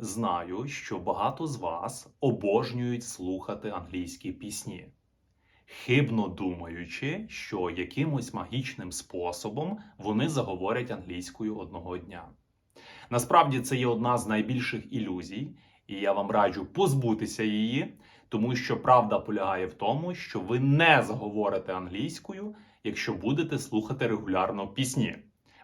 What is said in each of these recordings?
Знаю, що багато з вас обожнюють слухати англійські пісні, хибно думаючи, що якимось магічним способом вони заговорять англійською одного дня. Насправді це є одна з найбільших ілюзій, і я вам раджу позбутися її, тому що правда полягає в тому, що ви не заговорите англійською, якщо будете слухати регулярно пісні.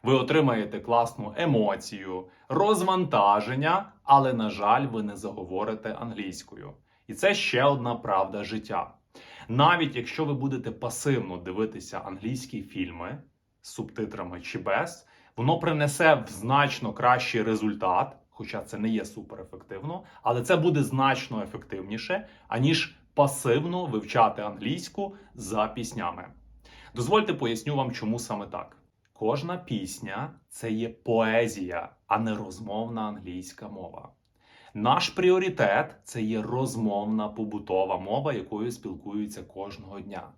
Ви отримаєте класну емоцію, розвантаження, але, на жаль, ви не заговорите англійською. І це ще одна правда життя. Навіть якщо ви будете пасивно дивитися англійські фільми з субтитрами чи без, воно принесе значно кращий результат, хоча це не є суперефективно, але це буде значно ефективніше, аніж пасивно вивчати англійську за піснями. Дозвольте поясню вам, чому саме так. Кожна пісня це є поезія, а не розмовна англійська мова. Наш пріоритет це є розмовна побутова мова, якою спілкуються кожного дня.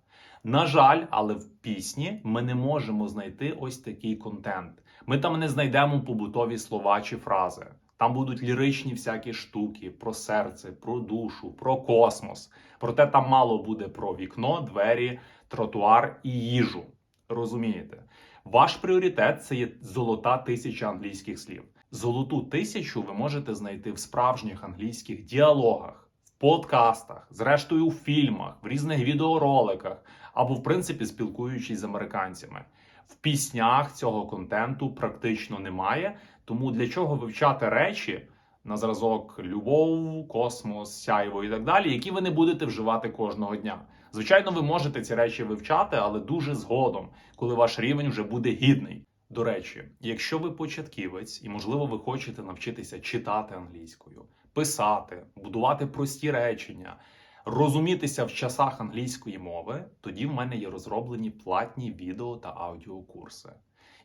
На жаль, але в пісні ми не можемо знайти ось такий контент. Ми там не знайдемо побутові слова чи фрази. Там будуть ліричні всякі штуки про серце, про душу, про космос. Проте там мало буде про вікно, двері, тротуар і їжу. Розумієте? Ваш пріоритет це є золота тисяча англійських слів. Золоту тисячу ви можете знайти в справжніх англійських діалогах, в подкастах, зрештою у фільмах, в різних відеороликах або, в принципі, спілкуючись з американцями. В піснях цього контенту практично немає. Тому для чого вивчати речі на зразок любов, космос, сяйво і так далі, які ви не будете вживати кожного дня. Звичайно, ви можете ці речі вивчати, але дуже згодом, коли ваш рівень вже буде гідний. До речі, якщо ви початківець і, можливо, ви хочете навчитися читати англійською, писати, будувати прості речення, розумітися в часах англійської мови, тоді в мене є розроблені платні відео та аудіокурси.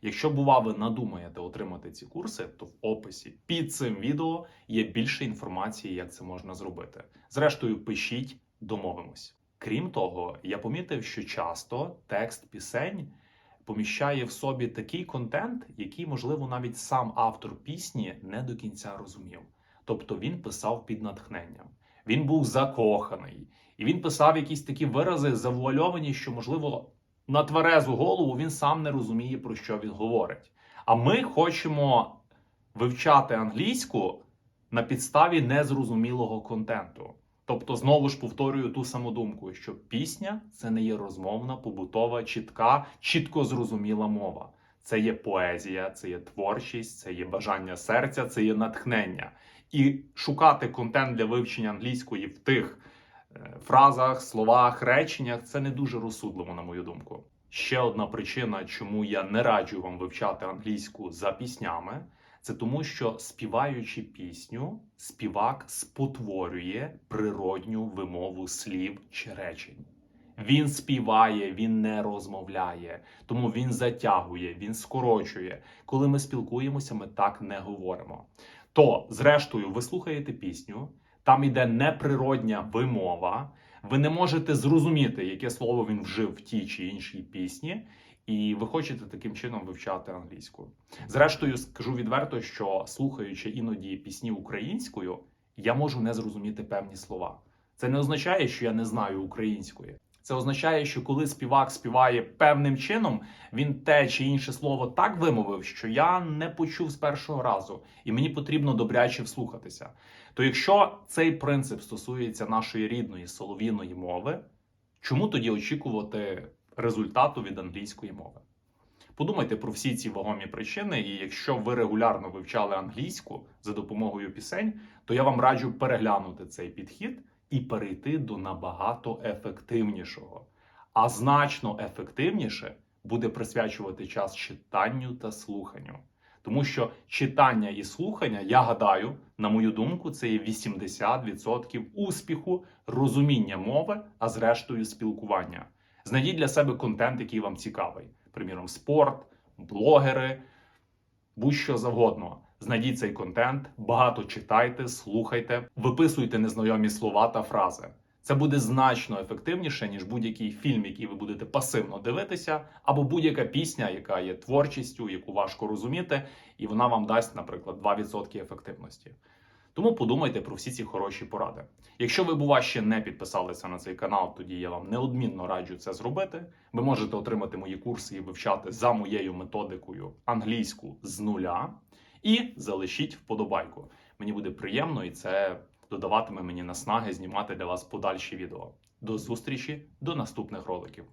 Якщо, бува, ви надумаєте отримати ці курси, то в описі під цим відео є більше інформації, як це можна зробити. Зрештою, пишіть, домовимось. Крім того, я помітив, що часто текст пісень поміщає в собі такий контент, який, можливо, навіть сам автор пісні не до кінця розумів. Тобто він писав під натхненням, він був закоханий, і він писав якісь такі вирази завуальовані, що, можливо, на тверезу голову він сам не розуміє, про що він говорить. А ми хочемо вивчати англійську на підставі незрозумілого контенту. Тобто, знову ж повторюю ту саму думку, що пісня це не є розмовна, побутова, чітка, чітко зрозуміла мова. Це є поезія, це є творчість, це є бажання серця, це є натхнення. І шукати контент для вивчення англійської в тих фразах, словах, реченнях це не дуже розсудливо, на мою думку. Ще одна причина, чому я не раджу вам вивчати англійську за піснями, це тому, що співаючи пісню, співак спотворює природню вимову слів чи речень. Він співає, він не розмовляє, тому він затягує, він скорочує. Коли ми спілкуємося, ми так не говоримо. То, зрештою, ви слухаєте пісню, там іде неприродня вимова. Ви не можете зрозуміти, яке слово він вжив в тій чи іншій пісні, і ви хочете таким чином вивчати англійську. Зрештою, скажу відверто, що слухаючи іноді пісні українською, я можу не зрозуміти певні слова. Це не означає, що я не знаю української. Це означає, що коли співак співає певним чином, він те чи інше слово так вимовив, що я не почув з першого разу, і мені потрібно добряче вслухатися. То якщо цей принцип стосується нашої рідної солов'їної мови, чому тоді очікувати результату від англійської мови? Подумайте про всі ці вагомі причини, і якщо ви регулярно вивчали англійську за допомогою пісень, то я вам раджу переглянути цей підхід і перейти до набагато ефективнішого. А значно ефективніше буде присвячувати час читанню та слуханню. Тому що читання і слухання, я гадаю, на мою думку, це є 80% успіху, розуміння мови, а зрештою спілкування. Знайдіть для себе контент, який вам цікавий. Приміром, спорт, блогери, будь-що завгодно. Знайдіть цей контент, багато читайте, слухайте, виписуйте незнайомі слова та фрази. Це буде значно ефективніше, ніж будь-який фільм, який ви будете пасивно дивитися, або будь-яка пісня, яка є творчістю, яку важко розуміти, і вона вам дасть, наприклад, 2% ефективності. Тому подумайте про всі ці хороші поради. Якщо ви, бува, ще не підписалися на цей канал, тоді я вам неодмінно раджу це зробити. Ви можете отримати мої курси і вивчати за моєю методикою англійську з нуля. І залишіть вподобайку. Мені буде приємно, і це додаватиме мені наснаги знімати для вас подальші відео. До зустрічі, до наступних роликів.